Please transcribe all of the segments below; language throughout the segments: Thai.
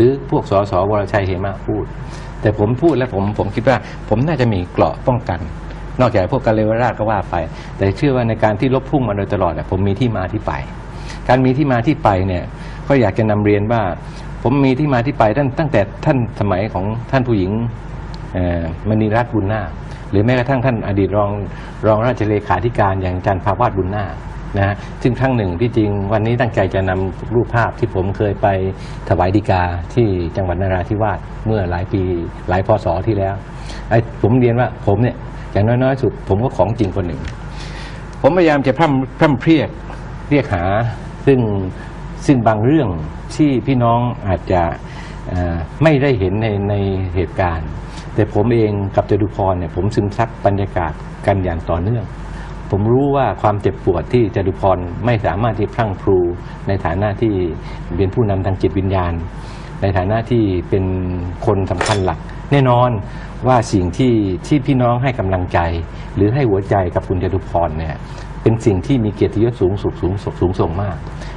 รือพวกสสวรชัยเหมะพูด แต่ผมพูดแล้วผมผมคิดว่า ผมน่าจะมีเกราะป้องกัน นอกจากพวกกาเลวราชก็ว่าไป แต่เชื่อว่าในการที่ลบพุ่งมาโดยตลอดเนี่ยผมมีที่มาที่ไป การมีที่มาที่ไปเนี่ยก็อยากจะนำเรียนว่า ผมมีที่มาที่ไปตั้งตั้งแต่ท่านสมัยของท่านผู้หญิงมณีรัตน์บุญนาหรือแม้กระทั่งท่านอดีตรองรองราชเลขาธิการอย่างอาจารย์ภาวาสบุญนาค นะฮะซึ่งครั้งหนึ่งที่จริงวันนี้ตั้งใจจะนำรูปภาพที่ผมเคยไปถวายดีกาที่จังหวัดนราธิวาสเมื่อหลายปีหลายพศที่แล้วไอ้ผมเรียนว่าผมเนี่ยอย่างน้อยๆสุด ผมก็ของจริงคนหนึ่ง ผมพยายามจะพร่ำพร่ำเพรียกเรียกหา ซึ่งซึ่งบางเรื่องที่พี่น้องอาจจะเอ่อไม่ได้เห็นในในเหตุการณ์ แต่ผมเองกับจตุพรเนี่ยผมซึมซับบรรยากาศกันอย่างต่อเนื่อง ผมรู้ว่าความเจ็บปวดที่จตุพรไม่สามารถที่พรั่งพรูในฐานะที่เป็นผู้นำทางจิตวิญญาณ ในฐานะที่เป็นคนสำคัญหลัก แน่นอนว่าสิ่งที่ที่พี่น้องให้กำลังใจ หรือให้หัวใจกับคุณจตุพรเนี่ยเป็นสิ่งที่มีเกียรติยศสูงสุดสูงสูงสูงส่งมาก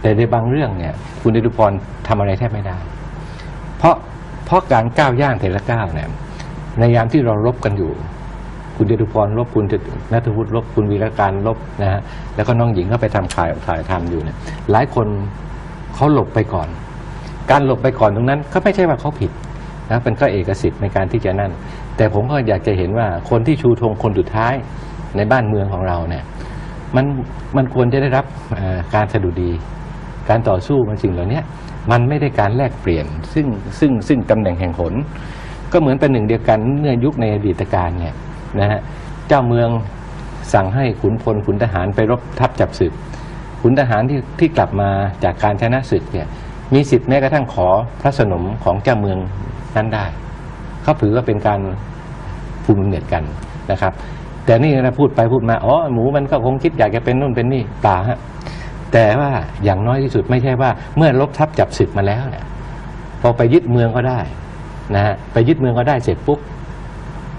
แต่ในบางเรื่องเนี่ยคุณจตุพรทำอะไรแทบไม่ได้ เพราะเพราะการก้าวย่างแต่ละก้าวเนี่ยในยามที่เรารบกันอยู่ คุณจตุพรลบคุณนัทวุฒิลบคุณวีรการลบนะฮะแล้วก็น้องหญิงก็ไปทำข่ายถ่ายทำอยู่เนี่ยหลายคนเขาหลบไปก่อน การหลบไปก่อนตรงนั้นก็ไม่ใช่ว่าเขาผิดนะเป็นก็เอกสิทธิ์ในการที่จะนั่น แต่ผมก็อยากจะเห็นว่าคนที่ชูธงคนสุดท้ายในบ้านเมืองของเราเนี่ยมันมันควรจะได้รับการสะดุดี การต่อสู้มันสิ่งเหล่านี้มันไม่ได้การแลกเปลี่ยน ซึ่งซึ่งซึ่งตำแหน่งแห่งหน ก็เหมือนเป็นหนึ่งเดียวกันเมื่อยุคในอดีตการเนี่ย นะฮะเจ้าเมืองสั่งให้ขุนพลขุนทหารไปรบทัพจับศึกขุนทหารที่ที่กลับมาจากการชนะศึกเนี่ยมีสิทธิ์แม้กระทั่งขอพระสนมของเจ้าเมืองนั้นได้เขาถือว่าเป็นการภูมิเน็ตกันนะครับ แต่นี่นะพูดไปพูดมาอ๋อหมูมันก็คงคิดอยากจะเป็นนู่นเป็นนี่ปล่าฮะแต่ว่าอย่างน้อยที่สุดไม่ใช่ว่า เมื่อลบทัพจับศึกมาแล้วเนี่ยพอไปยึดเมืองก็ได้นะฮะไปยึดเมืองก็ได้เสร็จปุ๊บ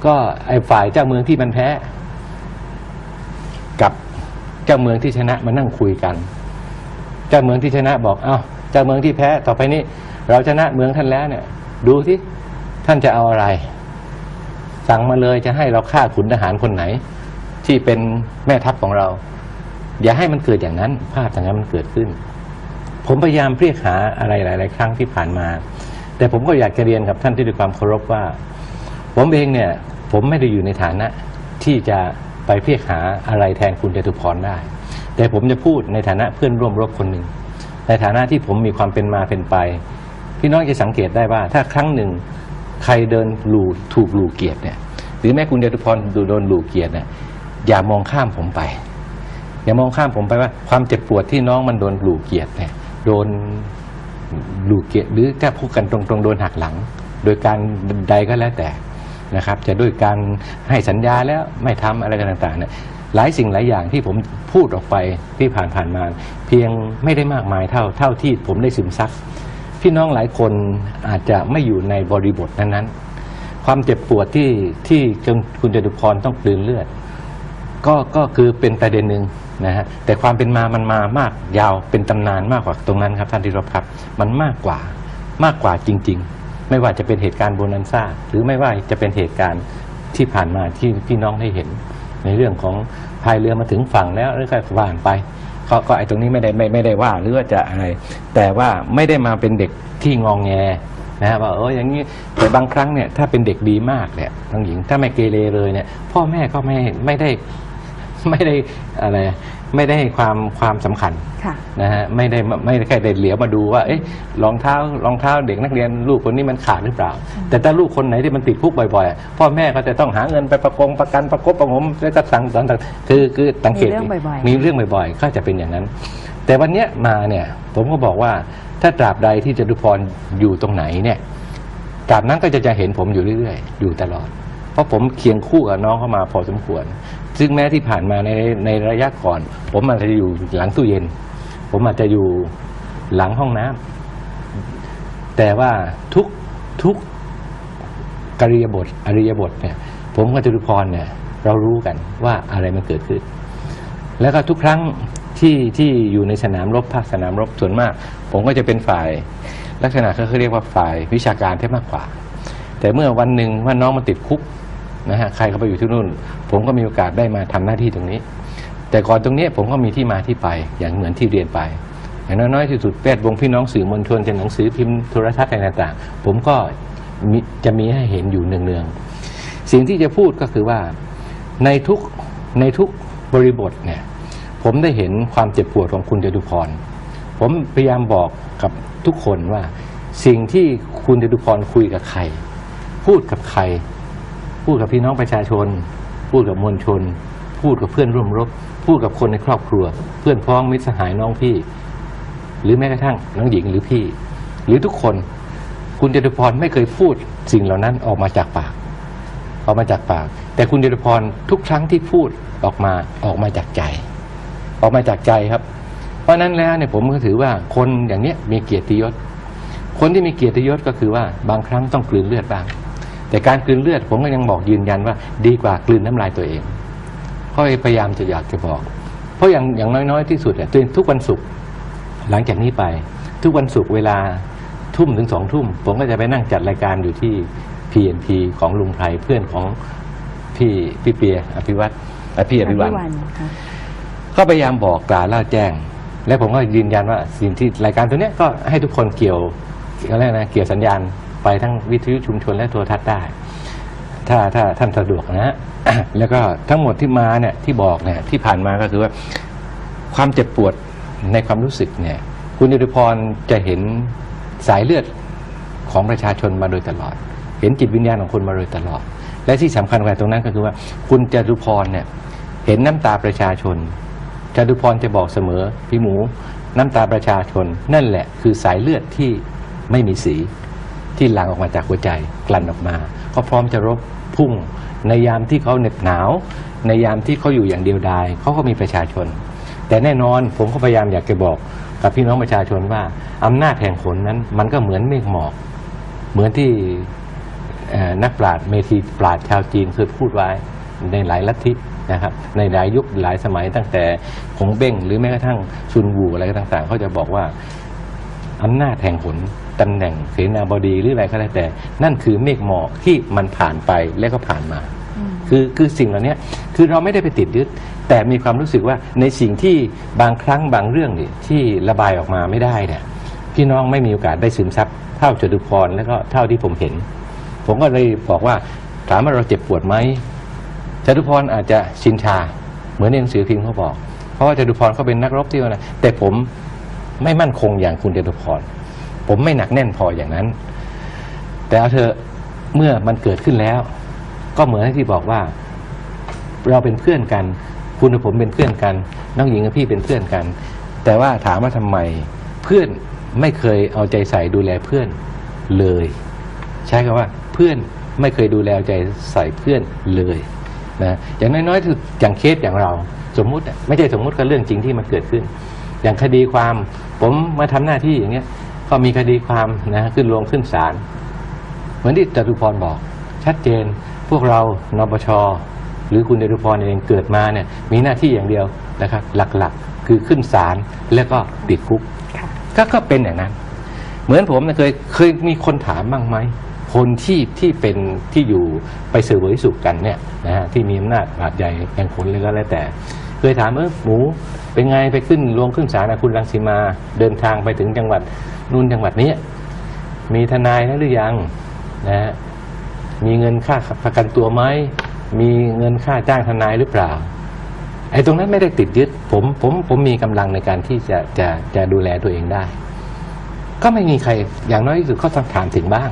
ก็ไอ้ฝ่ายเจ้าเมืองที่มันแพ้ กับเจ้าเมืองที่ชนะมานั่งคุยกัน เจ้าเมืองที่ชนะบอกเอ้าเจ้าเมืองที่แพ้ต่อไปนี้ เราชนะเมืองท่านแล้วเนี่ย ดูที่ท่านจะเอาอะไร สั่งมาเลยจะให้เราฆ่าขุนทหารคนไหน ที่เป็นแม่ทัพของเรา อย่าให้มันเกิดอย่างนั้น ภาพอย่างนั้นมันเกิดขึ้น ผมพยายามเรียกหาอะไรหลาย ๆ ครั้งที่ผ่านมา แต่ผมก็อยากจะเรียนกับท่านที่ด้วยความเคารพว่า ผมเองเนี่ย ผมไม่ได้อยู่ในฐานะที่จะไปเรียกหาอะไรแทนคุณจตุพรได้ แต่ผมจะพูดในฐานะเพื่อนร่วมรบคนหนึ่ง ในฐานะที่ผมมีความเป็นมาเป็นไปพี่น้องจะสังเกตได้ว่า ถ้าครั้งหนึ่งใครเดินหลูถูกหลูเกียรติเนี่ย หรือแม้คุณจตุพรโดนหลูเกียรติเนี่ยอย่ามองข้ามผมไป อย่ามองข้ามผมไปว่า ความเจ็บปวดที่น้องมันโดนหลูเกียรติเนี่ยโดนหลูเกียรติหรือถ้าพูดกันตรงๆโดนหักหลัง โดยการใดก็แล้วแต่ นะครับจะด้วยการให้สัญญาแล้วไม่ทำอะไรกันต่างๆเนี่ยหลายสิ่งหลายอย่างที่ผมพูดออกไปที่ผ่านๆมา เพียงไม่ได้มากมายเท่าเท่าที่ผมได้ซึมซับพี่น้องหลายคนอาจจะไม่อยู่ในบริบทนั้นๆ ความเจ็บปวดที่ที่คุณจตุพรต้องกลืนเลือด ก็ก็คือเป็นประเด็นหนึ่งนะฮะแต่ความเป็นมามันมามากยาวเป็นตำนานมากกว่าตรงนั้นครับท่านที่รบครับ มันมากกว่ามากกว่าจริง ๆ ไม่ว่าจะเป็นเหตุการณ์โบนันซ่าหรือไม่ว่าจะเป็นเหตุการณ์ที่ผ่านมาที่พี่น้องได้เห็น ในเรื่องของพายเรือมาถึงฝั่งแล้วแล้วก็ว่านไปก็ก็ไอ้ตรงนี้ไม่ได้ไม่ไม่ได้ว่าหรือว่าจะอะไร แต่ว่าไม่ได้มาเป็นเด็กที่งองแงนะฮะว่าเอออย่างนี้แต่บางครั้งเนี่ยถ้าเป็นเด็กดีมากเนี่ยน้องหญิงถ้าไม่เกเรเลยเนี่ยพ่อแม่ก็ไม่ไม่ได้ ไม่ได้อะไรไม่ได้ให้ความความสำคัญค่ะ นะฮะไม่ได้ไม่ได้แค่เด็ดเหลียวมาดูว่าเอ๊ะรองเท้ารองเท้าเด็กนักเรียนลูกคนนี้มันขาดหรือเปล่า แต่ถ้าลูกคนไหนที่มันติดคุกบ่อยๆพ่อแม่ก็จะต้องหาเงินไปประกงประกันประกบประงมแล้วก็สั่งสอนต่างคือคือสังเกตมีเรื่องบ่อยๆ มีเรื่องบ่อยๆ ก็จะเป็นอย่างนั้น แต่วันเนี้ยมาเนี่ยผมก็บอกว่าถ้าตราบใดที่จตุพรอยู่ตรงไหนเนี่ยตราบนั้นก็จะจะเห็นผมอยู่เรื่อยๆ อยู่ตลอด เพราะผมเคียงคู่กับน้องเข้ามาพอสมควร ซึ่งแม้ที่ผ่านมาในในระยะก่อน ผมอาจจะอยู่หลังตู้เย็น ผมอาจจะอยู่หลังห้องน้ำแต่ว่าทุกทุกกริยาบทอริยบทเนี่ย ผมกับจตุพรเนี่ย เรารู้กันว่าอะไรมันเกิดขึ้น แล้วก็ทุกครั้งที่ที่อยู่ในสนามรบภาคสนามรบส่วนมาก ผมก็จะเป็นฝ่ายลักษณะเขาเรียกว่าฝ่ายวิชาการแทบมากกว่า แต่เมื่อวันหนึ่งว่าน้องมันติดคุก นะฮะใครเขาไปอยู่ที่นู่น ผมก็มีโอกาสได้มาทำหน้าที่ตรงนี้ แต่ก่อนตรงนี้ผมก็มีที่มาที่ไปอย่างเหมือนที่เรียนไป อย่างน้อยๆที่สุดแวดวงพี่น้องสื่อมวลชนจะหนังสือพิมพ์โทรทัศน์อะไรต่างๆ ผมก็จะมีให้เห็นอยู่เนืองๆสิ่งที่จะพูดก็คือว่าในทุกในทุกบริบทเนี่ยผมได้เห็นความเจ็บปวดของคุณจตุพรผมพยายามบอกกับทุกคนว่า สิ่งที่คุณจตุพรคุยกับใคร พูดกับใคร พูดกับพี่น้องประชาชน พูดกับมวลชน พูดกับเพื่อนร่วมรบ พูดกับคนในครอบครัว เพื่อนพ้องมิตรสหายน้องพี่ หรือแม้กระทั่งน้องหญิงหรือพี่ หรือทุกคนคุณจตุพรไม่เคยพูดสิ่งเหล่านั้นออกมาจากปาก ออกมาจากปาก แต่คุณจตุพรทุกครั้งที่พูดออกมาออกมาจากใจ ออกมาจากใจครับ เพราะฉะนั้นแล้วเนี่ยผมก็ถือว่าคนอย่างเนี้ยมีเกียรติยศ คนที่มีเกียรติยศก็คือว่าบางครั้งต้องกลืนเลือดบ้าง แต่การกลืนเลือดผมก็ยังบอกยืนยันว่า ดีกว่ากลืนน้ำลายตัวเองเพราะพยายามจะอยากจะบอก เพราะอย่างอย่างน้อยๆที่สุดเนี่ยทุกวันศุกร์หลังจากนี้ไป ทุกวันศุกร์เวลาทุ่มถึงสองทุ่ม ผมก็จะไปนั่งจัดรายการอยู่ที่ PNP ของลุงไพรเพื่อนของพี่พี่เปียอภิวัตรอะพี่อภิวันค่ะก็พยายามบอกกล่าวเล่าแจ้ง และผมก็ยืนยันว่าสิ่งที่รายการตัวเนี้ยก็ให้ทุกคนเกี่ยวอะไรยกนะเกี่ยวสัญญาณ ไปทั้งวิทยุชุมชนและโทรทัศน์ได้ ถ้าถ้าท่านสะดวกนะฮะแล้วก็ทั้งหมดที่มาเนี่ยที่บอกเนี่ยที่ผ่านมาก็คือว่าความเจ็บปวดในความรู้สึกเนี่ย คุณยุทธพรจะเห็นสายเลือดของประชาชนมาโดยตลอด เห็นจิตวิญญาณของคนมาโดยตลอด และที่สำคัญกว่าตรงนั้นก็คือว่า คุณจตุพรเนี่ยเห็นน้ำตาประชาชนจตุพรจะบอกเสมอพี่หมู น้ำตาประชาชน นั่นแหละคือสายเลือดที่ไม่มีสี ที่หลั่งออกมาจากหัวใจกลั่นออกมาเขาพร้อมจะรบพุ่ง ในยามที่เขาเหน็บหนาว ในยามที่เขาอยู่อย่างเดียวดายเขาก็มีประชาชน แต่แน่นอนผมก็พยายามอยากจะบอกกับพี่น้องประชาชนว่าอำนาจแห่งผลนั้นมันก็เหมือนเมฆหมอก เหมือนที่นักปราชญ์เมธีปราชญ์ชาวจีนเคยพูดไว้ในหลายลัทธินะครับในหลายยุคหลายสมัยตั้งแต่คงเบ้งหรือแม้กระทั่งซุนวูอะไรต่างๆเขาจะบอกว่าอำนาจแห่งผล ตำแหน่งเสนาบดีหรืออะไรก็แล้วแต่ นั่นคือเมฆหมอกที่มันผ่านไปแล้วก็ผ่านมา คือคือสิ่งเหล่านี้คือเราไม่ได้ไปติดยึด แต่มีความรู้สึกว่าในสิ่งที่บางครั้งบางเรื่องนี่ที่ระบายออกมาไม่ได้เนี่ยพี่น้องไม่มีโอกาสได้ซึมซับเท่าจตุพรแล้วก็เท่าที่ผมเห็น ผมก็เลยบอกว่าถามว่าเราเจ็บปวดไหมจตุพรอาจจะชินชา เหมือนในหนังสือพิมพ์เขาบอก เพราะว่าจตุพรเขาเป็นนักรบที่ว่านะแต่ผมไม่มั่นคงอย่างคุณจตุพร ผมไม่หนักแน่นพออย่างนั้น แต่เอาเธอะเมื่อมันเกิดขึ้นแล้ว ก็เหมือนที่บอกว่า เราเป็นเพื่อนกัน คุณกับผมเป็นเพื่อนกัน น้องหญิงกับพี่เป็นเพื่อนกัน แต่ว่าถามว่าทำไมเพื่อนไม่เคยเอาใจใส่ดูแลเพื่อนเลย ใช้คำว่าเพื่อนไม่เคยดูแลเอาใจใส่เพื่อนเลยนะอย่างน้อยๆคืออย่างเคสอย่างเราสมมุติไม่ใช่สมมุติก็เรื่องจริงที่มันเกิดขึ้น อย่างคดีความผมมาทำหน้าที่อย่างเงี้ย ก็มีคดีความนะขึ้นลงขึ้นศาลเหมือนที่จตุพรบอก ชัดเจนพวกเรานปชหรือคุณจตุพรเองเกิดมาเนี่ยมีหน้าที่อย่างเดียวนะครับ หลักๆคือขึ้นศาลแล้วก็ติดคุกค่ะก็ก็เป็นอย่างนั้น เหมือนผมนะเคยเคยมีคนถามบ้างไหมคนที่ที่เป็นที่อยู่ไปเสวยสุขกันเนี่ยนะฮะที่มีอำนาจบาดใหญ่แห่งผลเลยก็แล้วแต่ เคยถามเออหมูเป็นไงไปขึ้นลวงขึ้นศาลนะคุณรังสีมา เดินทางไปถึงจังหวัด นู่นจังหวัดนี้ มีทนายแล้วหรือยังนะฮะมีเงินค่าประกันตัวไหมมีเงินค่าจ้างทนายหรือเปล่าไอ้ตรงนั้นไม่ได้ติดยึดผมผมผมมีกำลังในการที่จะจะจะดูแลตัวเองได้ ก็ไม่มีใครอย่างน้อยที่สุดเขาต้องถามถึงบ้าง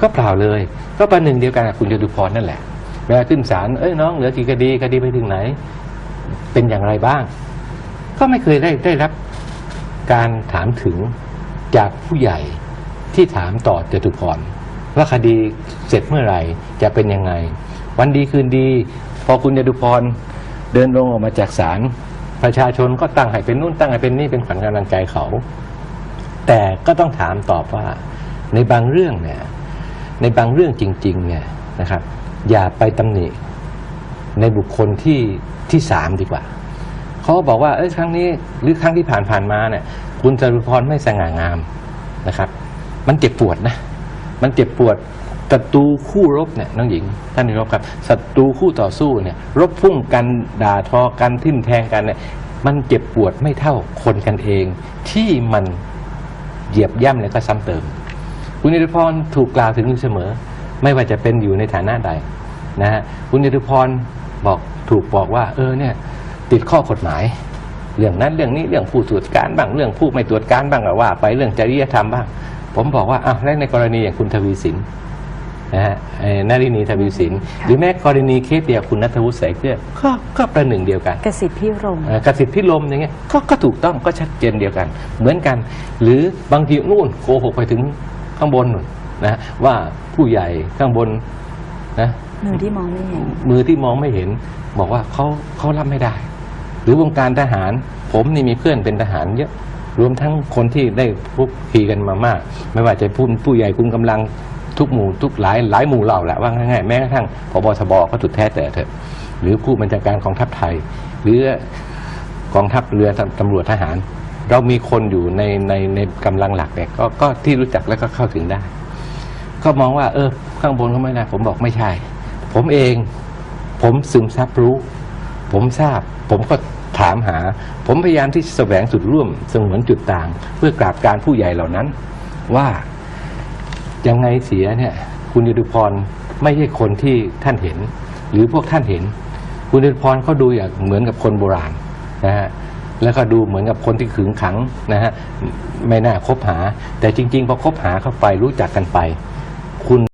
ก็เปล่าเลย ก็ประหนึ่งเดียวกันกับคุณจตุพรนั่นแหละเวลาขึ้นศาลเอ้ยน้องเหลือกี่คดีคดีไปถึงไหน เป็นอย่างไรบ้าง ก็ไม่เคยได้ได้รับการถามถึง จากผู้ใหญ่ที่ถามต่อจตุพรว่าคดีเสร็จเมื่อไหร่จะเป็นยังไง วันดีคืนดี พอคุณจตุพรเดินลงออกมาจากศาลประชาชนก็ตั้งให้เป็นนู่นตั้งให้เป็นนี่เป็นขวัญกำลังใจเขา แต่ก็ต้องถามตอบว่า ในบางเรื่องเนี่ยในบางเรื่องจริงๆเนี่ยนะครับ อย่าไปตำหนิในบุคคลที่ที่สามดีกว่า เขาก็บอกว่าเอ้ยครั้งนี้หรือครั้งที่ผ่านผ่านๆมาเนี่ย คุณจตุพรไม่สง่างามนะครับ มันเจ็บปวดนะ มันเจ็บปวดศัตรูคู่รบเนี่ยน้องหญิง ท่านที่รบครับศัตรูคู่ต่อสู้เนี่ย รบพุ่งกันด่าทอกันทิ่มแทงกันเนี่ย มันเจ็บปวดไม่เท่าคนกันเอง ที่มันเหยียบย่ำแล้วก็ซ้ำเติม คุณนิติพรถูกกล่าวถึงอยู่เสมอ ไม่ว่าจะเป็นอยู่ในฐานะใดนะฮะคุณนิติพรบอกถูกบอกว่า เออเนี่ย ติดข้อกฎหมาย เรื่องนั้นเรื่องนี้เรื่องผู้ตรวจการบ้างเรื่องผู้ไม่ตรวจการบ้างก็ว่า ไปเรื่องจริยธรรมบ้าง ผมบอกว่าอ้าวแล้วในกรณีอย่างคุณทวีสินนะฮะเอ่อนารินีทวีสิน หรือแม้กรณีเคสเดียวคุณนัทวุฒิใส่เกลือก็ก็ประหนึ่งเดียวกัน กสิทธิพิรมเอ่อกสิทธิพิลมอย่างเงี้ยก็ก็ถูกต้องก็ชัดเจนเดียวกัน เหมือนกัน หรือบางทีนู่นโกหกไปถึงข้างบนนู่นนะว่าผู้ใหญ่ข้างบนนะมือที่มองไม่เห็น มือที่มองไม่เห็น บอกว่าเขาเขารับไม่ได้ หรือวงการทหาร ผมนี่มีเพื่อนเป็นทหารเยอะรวมทั้งคนที่ได้พบคีกันมามาก ไม่ว่าจะผู้ผู้ใหญ่คุณกำลังทุกหมู่ทุกหลายหลายหมู่เหล่าแหละว่าง่ายๆแม้กระทั่งพบทบก็สุดแท้แต่เถอะ หรือผู้บัญชาการกองทัพไทย หรือกองทัพเรือตำตำรวจทหาร เรามีคนอยู่ในในในกำลังหลักเนี่ยก็ก็ที่รู้จักแล้วก็เข้าถึงได้ ก็มองว่า เออ ข้างบนเขาไม่ได้ผมบอกไม่ใช่ ผมเอง ผมซึมซับรู้ ผมทราบ ผมก็ถามหา ผมพยายามที่แสวงจุดร่วมสมือนจุดต่าง เพื่อกราบการผู้ใหญ่เหล่านั้น ว่ายังไงเสียเนี่ย คุณยดุพรไม่ใช่คนที่ท่านเห็น หรือพวกท่านเห็น คุณยดุพรเขาดูอย่างเหมือนกับคนโบราณนะฮะแล้วก็ดูเหมือนกับคนที่ขึงขังนะฮะไม่น่าคบหา แต่จริงๆพอคบหาเข้าไปรู้จักกันไป คุณ